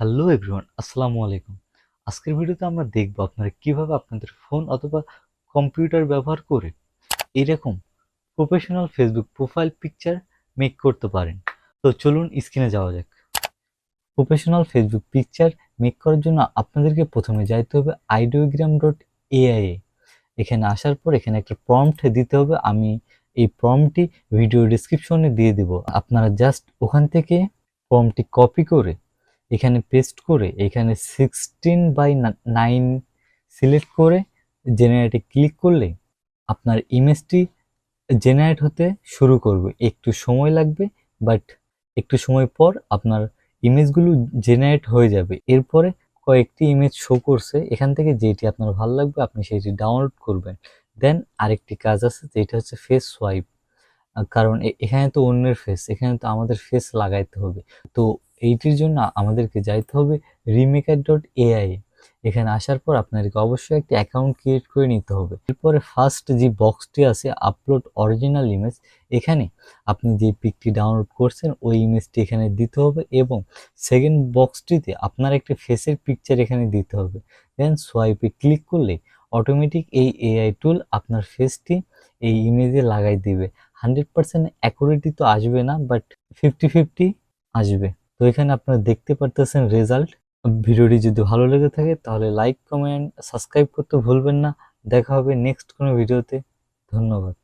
Hello everyone, আসসালামু আলাইকুম। আজকের ভিডিওতে আমরা দেখব আপনারা কীভাবে আপনাদের ফোন অথবা কম্পিউটার ব্যবহার করে এরকম professional Facebook profile picture make করতে পারেন। তো চলুন স্ক্রিনে যাওয়া যাক। প্রফেশনাল ফেসবুক পিকচার মেক করার জন্য আপনাদেরকে প্রথমে যাইতে হবে আইডিওগ্রাম ডট এআই এখানে আসার পর এখানে একটা প্রম্পট দিতে হবে। আমি এই প্রম্পটি ভিডিও ডিসক্রিপশনে দিয়ে দিব। আপনারা জাস্ট ওখান থেকে প্রম্পটি কপি করে এখানে পেস্ট করে এখানে সিক্সটিন বাই নাইন সিলেক্ট করে জেনারেটে ক্লিক করলে আপনার ইমেজটি জেনারেট হতে শুরু করবে। একটু সময় লাগবে বাট একটু সময় পর আপনার ইমেজগুলো জেনারেট হয়ে যাবে। এরপরে কয়েকটি ইমেজ শো করছে, এখান থেকে যেটি আপনার ভালো লাগবে আপনি সেটি ডাউনলোড করবেন। দেন আরেকটি কাজ আছে, যেটা হচ্ছে ফেস সোয়াইপ কারণ এখানে তো অন্যের ফেস এখানে তো আমাদের ফেস লাগাইতে হবে। তো এইটির জন্য আমাদেরকে যাইতে হবে রিমেকার ডট এআই এখানে আসার পর আপনাদেরকে অবশ্যই একটি অ্যাকাউন্ট ক্রিয়েট করে নিতে হবে। এরপরে ফার্স্ট যে বক্সটি আছে আপলোড অরিজিনাল ইমেজ এখানে আপনি যে পিকটি ডাউনলোড করছেন, ওই ইমেজটি এখানে দিতে হবে এবং সেকেন্ড বক্সটিতে আপনার একটি ফেসের পিকচার এখানে দিতে হবে। দেন সোয়াইপে ক্লিক করলে অটোমেটিক এই এআই টুল আপনার ফেসটি এই ইমেজে লাগাই দিবে। হান্ড্রেড পার্সেন্ট অ্যাকুরেটি তো আসবে না বাট ফিফটি ফিফটি আসবে। তো এখানে আপনারা দেখতে পারতেছেন রেজাল্ট ভিডিওটি যদি ভালো লেগে থাকে তাহলে লাইক কমেন্ট সাবস্ক্রাইব করতে ভুলবেন না। দেখা হবে নেক্সট কোনো ভিডিওতে ধন্যবাদ।